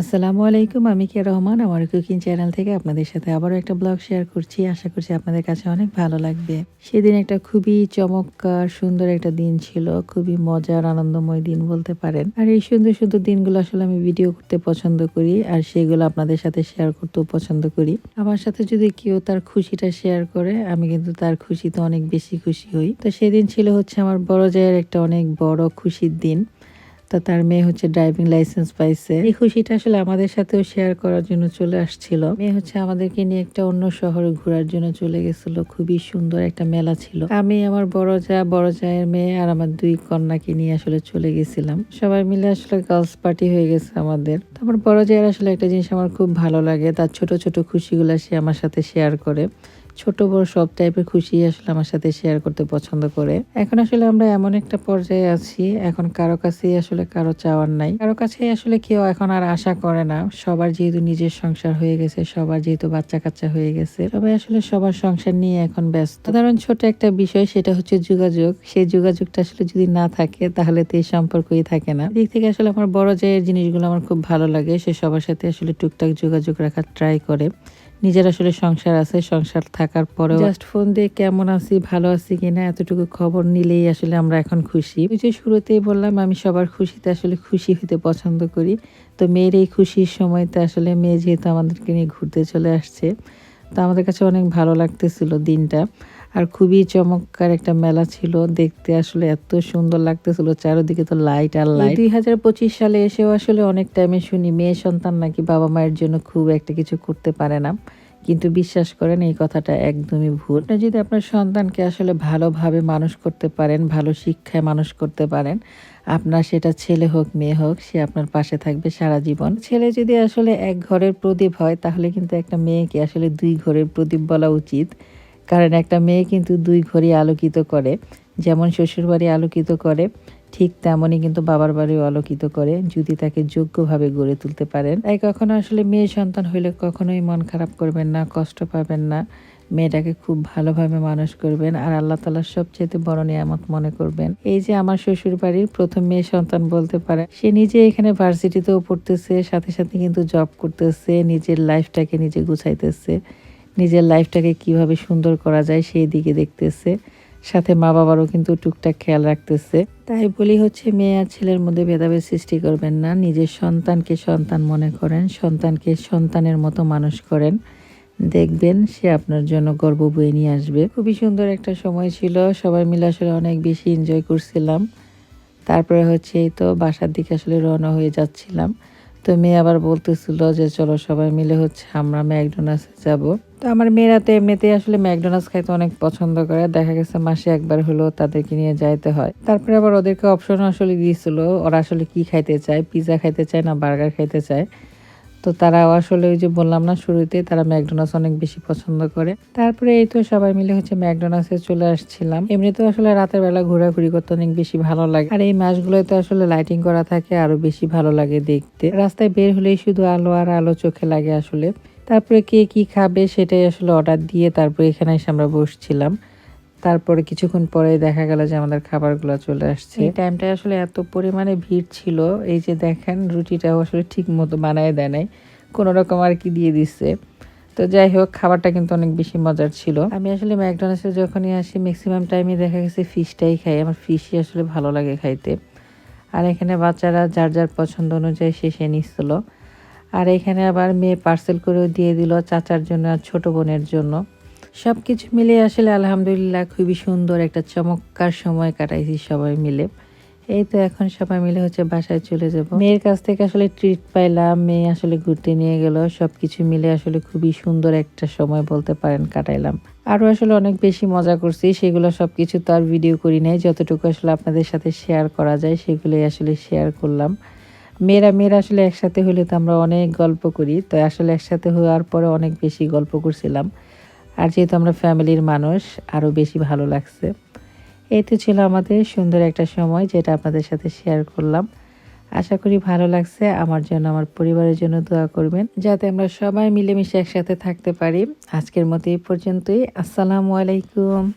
আসসালামু আলাইকুম, আমি কে রহমান, আমার কুকিং চ্যানেল থেকে আপনাদের সাথে আবারও একটা ব্লগ শেয়ার করছি। আশা করছি আপনাদের কাছে অনেক ভালো লাগবে। সেদিন একটা খুবই চমৎকার, সুন্দর একটা দিন ছিল, খুবই মজার, আনন্দময় দিন বলতে পারেন। আর এই সুন্দর সুন্দর দিনগুলো আসলে আমি ভিডিও করতে পছন্দ করি, আর সেগুলো আপনাদের সাথে শেয়ার করতেও পছন্দ করি। আমার সাথে যদি কেউ তার খুশিটা শেয়ার করে, আমি কিন্তু তার খুশিতে অনেক বেশি খুশি হই। তো সেদিন ছিল হচ্ছে আমার বড় জায়ের একটা অনেক বড় খুশির দিন। তো তার মেয়ে হচ্ছে ড্রাইভিং লাইসেন্স পাইছে। এই খুশিটা আসলে আমাদের সাথেও শেয়ার করার জন্য চলে আসছিল। মেয়ে হচ্ছে আমাদেরকে নিয়ে একটা অন্য শহরে ঘোরার জন্য চলে গেছিল। খুবই সুন্দর একটা মেলা ছিল। আমি, আমার বড় যা, বড় জায়ের মেয়ে আর আমার দুই কন্যাকে নিয়ে আসলে চলে গেছিলাম। সবাই মিলে আসলে গার্লস পার্টি হয়ে গেছে আমাদের। তারপর বড় জায়ের আসলে একটা জিনিস আমার খুব ভালো লাগে। তার ছোট ছোট খুশিগুলো সে আমার সাথে শেয়ার করে। ছোট বড় সব টাইপের খুশি আসলে আমার সাথে শেয়ার করতে পছন্দ করে। এখন আসলে আমরা এমন একটা পর্যায়ে আছি, এখন কারও কাছেই আসলে কারও চাওয়ার নাই। কারও কাছে আসলে কেউ এখন আর আশা করে না। সবার যেহেতু নিজের সংসার হয়ে গেছে, সবার যেহেতু বাচ্চা কাচ্চা হয়ে গেছে, সবাই আসলে সবার সংসার নিয়ে এখন ব্যস্ত। সাধারণ ছোট একটা বিষয় সেটা হচ্ছে যোগাযোগ। সেই যোগাযোগটা আসলে যদি না থাকে, তাহলে তো এই সম্পর্কই থাকে না। দিক থেকে আসলে আমার বড় জায়ের জিনিসগুলো আমার খুব ভালো লাগে। সে সবার সাথে আসলে টুকটাক যোগাযোগ রাখার ট্রাই করে। নিজের আসলে সংসার আছে, সংসার থাকার পরেও জাস্ট ফোন দিয়ে কেমন আছি, ভালো আছি কিনা এতটুকু খবর নিলেই আসলে আমরা এখন খুশি। ওই যে শুরুতেই বললাম, আমি সবার খুশিতে আসলে খুশি হতে পছন্দ করি। তো মেয়ের এই খুশির সময়তে আসলে মেয়ে যেহেতু আমাদেরকে নিয়ে ঘুরতে চলে আসছে, তো আমাদের কাছে অনেক ভালো লাগতেছিল দিনটা। আর খুবই চমৎকার একটা মেলা ছিল। দেখতে আসলে এত সুন্দর লাগতেছিল চারিদিকে তো লাইট আর লাইট দুই হাজার পঁচিশ সালে এসেও আসলে অনেক টাইমে শুনি মেয়ে সন্তান নাকি বাবা মায়ের জন্য খুব একটা কিছু করতে পারে না। কিন্তু বিশ্বাস করেন এই কথাটা একদমই ভুল। আপনি যদি আপনার সন্তানকে আসলে ভালোভাবে মানুষ করতে পারেন ভালো শিক্ষায় মানুষ করতে পারেন আপনার সেটা ছেলে হোক মেয়ে হোক সে আপনার পাশে থাকবে সারা জীবন। ছেলে যদি আসলে এক ঘরের প্রদীপ হয় তাহলে কিন্তু একটা মেয়েকে আসলে দুই ঘরের প্রদীপ বলা উচিত। কারণ একটা মেয়ে কিন্তু দুই ঘরই আলোকিত করে, যেমন শ্বশুরবাড়ি আলোকিত করে, ঠিক তেমনই কিন্তু বাবার বাড়িও আলোকিত করে, যদি তাকে যোগ্যভাবে গড়ে তুলতে পারেন। তাই কখনো আসলে মেয়ে সন্তান হইলে কখনোই মন খারাপ করবেন না, কষ্ট পাবেন না। মেয়েটাকে খুব ভালোভাবে মানুষ করবেন আর আল্লাহ তালার সবচেয়ে বড় নিয়ামত মনে করবেন। এই যে আমার শ্বশুর বাড়ির প্রথম মেয়ে সন্তান বলতে পারে, সে নিজে এখানে ভার্সিটিতেও পড়তেছে, সাথে সাথে কিন্তু জব করতেছে, নিজের লাইফটাকে নিজে গুছাইতেছে। নিজের লাইফটাকে কীভাবে সুন্দর করা যায় সেই দিকে দেখতেছে। সাথে মা বাবারও কিন্তু টুকটাক খেয়াল রাখতেছে। তাই বলি হচ্ছে মেয়ে আর ছেলের মধ্যে ভেদাভেদ সৃষ্টি করবেন না। নিজের সন্তানকে সন্তান মনে করেন, সন্তানকে সন্তানের মতো মানুষ করেন। দেখবেন সে আপনার জন্য গর্ব বয়ে নিয়ে আসবে। খুবই সুন্দর একটা সময় ছিল। সবাই মিলে আসলে অনেক বেশি এনজয় করছিলাম। তারপরে হচ্ছে এই তো বাসার দিকে আসলে রওনা হয়ে যাচ্ছিলাম। তো মেয়ে আবার বলতেছিল যে, চলো সবাই মিলে হচ্ছে আমরা ম্যাকডোনাল্ডসে যাব। তো আমার মেয়েরা তো এমনিতেই আসলে ম্যাকডোনাল্ডস খাইতে অনেক পছন্দ করে। দেখা গেছে মাসে একবার হলেও তাদেরকে নিয়ে যাইতে হয়। তারপরে আবার ওদেরকে অপশন আসলে দিয়েছিল, ওরা আসলে কি খাইতে চায়? পিৎজা খাইতে চায় না বার্গার খাইতে চায়? তো তারা আসলে ওই যে বললাম না শুরুতে তারা ম্যাকডোনাল্ডস অনেক বেশি পছন্দ করে। তারপরে এই তো সবাই মিলে হচ্ছে ম্যাকডোনাল্ডসে চলে আসছিলাম। এমনিতেও আসলে রাতের বেলা ঘোরাঘুরি করতে অনেক বেশি ভালো লাগে। আর এই মাসগুলোতে আসলে লাইটিং করা থাকে, আরও বেশি ভালো লাগে দেখতে। রাস্তায় বের হলেই শুধু আলো আর আলো চোখে লাগে আসলে। তারপরে কে কি খাবে সেটাই আসলে অর্ডার দিয়ে তারপরে এখানে এসে আমরা বসছিলাম। তারপরে কিছুক্ষণ পরে দেখা গেল যে আমাদের খাবারগুলো চলে আসছে। এই টাইমটা আসলে এত পরিমাণে ভিড় ছিল এই যে দেখেন রুটিটাও আসলে ঠিক মতো বানায় দেয় নাই কোনো রকম আর কি দিয়ে দিচ্ছে। তো যাই হোক খাবারটা কিন্তু অনেক বেশি মজার ছিল। আমি আসলে ম্যাকডোনাল্ডসে যখনই আসি ম্যাক্সিমাম টাইমে দেখা গেছে ফিশটাই খাই আমার ফিশই আসলে ভালো লাগে খাইতে। আর এখানে বাচ্চারা যার যার পছন্দ অনুযায়ী সে সে নিচ্ছিল। আর এখানে আবার মেয়ে পার্সেল করেও দিয়ে দিল চাচার জন্য আর ছোট বোনের জন্য। সব কিছু মিলে আসলে আলহামদুলিল্লাহ খুবই সুন্দর একটা চমৎকার সময় কাটাইছি সবাই মিলে। এই তো এখন সবাই মিলে হচ্ছে বাসায় চলে যাব। মেয়ের কাছ থেকে আসলে ট্রিট পাইলাম, মেয়ে আসলে ঘুরতে নিয়ে গেল। সবকিছু মিলে আসলে খুবই সুন্দর একটা সময় বলতে পারেন কাটাইলাম। আরও আসলে অনেক বেশি মজা করছি, সেগুলো সবকিছু তো আর ভিডিও করি নাই। যতটুকু আসলে আপনাদের সাথে শেয়ার করা যায়, সেগুলোই আসলে শেয়ার করলাম। মেয়েরা মেয়েরা আসলে একসাথে হলে তো আমরা অনেক গল্প করি। তো আসলে একসাথে হওয়ার পরে অনেক বেশি গল্প করছিলাম। আর যেহেতু আমরা ফ্যামিলির মানুষ আরও বেশি ভালো লাগছে। এই তো ছিল আমাদের সুন্দর একটা সময় যেটা আপনাদের সাথে শেয়ার করলাম। আশা করি ভালো লাগছে। আমার জন্য, আমার পরিবারের জন্য দোয়া করবেন, যাতে আমরা সবাই মিলেমিশে একসাথে থাকতে পারি। আজকের মতো এই পর্যন্তই। আসসালামু আলাইকুম।